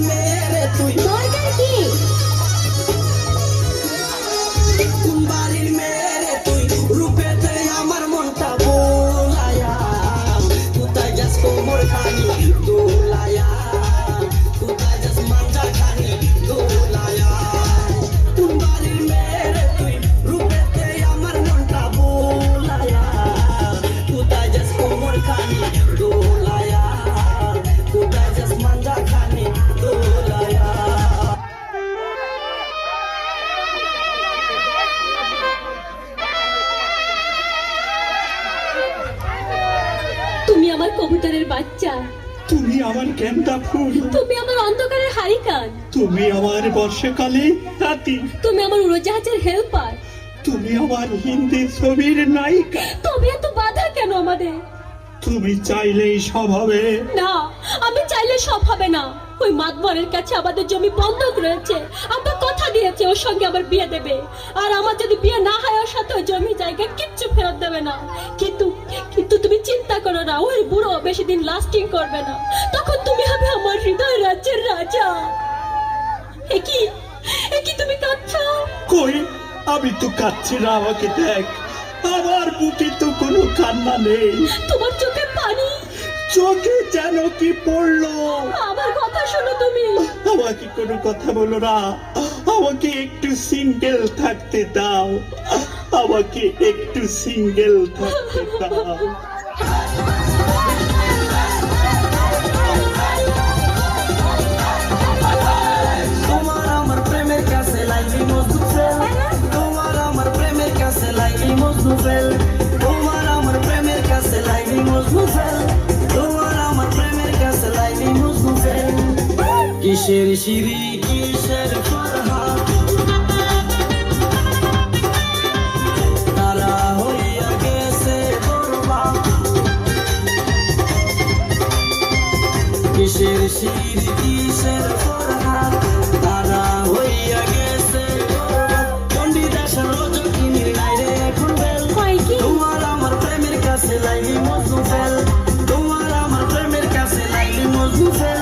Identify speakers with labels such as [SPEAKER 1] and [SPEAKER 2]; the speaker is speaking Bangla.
[SPEAKER 1] মেরে তুই।
[SPEAKER 2] দরকার কি? কবুতরের বাচ্চা।
[SPEAKER 3] তুমি আমার গেন্দা ফুল
[SPEAKER 2] তুমি আমার অন্ধকারের হারিকান।
[SPEAKER 3] তুমি আমার বর্ষাকালে হাতি।
[SPEAKER 2] তুমি আমার উড়োজাহাজের হেল্পার।
[SPEAKER 3] তুমি আমার হিন্দি ছবির নায়িকা।
[SPEAKER 2] তবে এত বাধা কেন আমাদের?
[SPEAKER 3] তুমি চাইলেই সব হবে।
[SPEAKER 2] না আমি চাইলে সব হবে না। ওই মাতবরের কাছে আমাদের জমি বন্ধক রয়েছে। আমরা কথা দিয়েছে ওর সঙ্গে আমার বিয়ে দেবে। আর আমার যদি বিয়ে না হয় ওর সাথে ওই জমি জায়গা কিচ্ছু ফেরত দেবে না। কিন্তু কিন্তু তুমি চিন্তা করো না ওই বুড়ো বেশি দিন লাস্টিং করবে না। তখন তুমি হবে আমার হৃদয় রাজ্যের রাজা। একই একই তুমি কাঁদছো?
[SPEAKER 3] কই? আমি তো কাচ্ছি না আমাকে দেখ। আমার বুকে তো কোনো কান্না নেই।
[SPEAKER 2] তোমার চোখে পানি?
[SPEAKER 3] চোখে যেন কি পড়ল?
[SPEAKER 2] আমার কথা শোনো তুমি।
[SPEAKER 3] আমাকে কোনো কথা বলো না। আমাকে একটু সিঙ্গেল থাকতে দাও। আমাকে একটু সিঙ্গেল থাকতে দাও।
[SPEAKER 1] তোমার আমার প্রেমের কাছে খুশির কিসের ফরহাদ তারা হইয়া গেছে পণ্ডিতা সরজকিনীর নাইরে এখন বেল তোমার আমার প্রেমের কাছে লাইলি মজনু ফেল। তোমার আমার প্রেমের কাছে লাইলি মজনু ফেল।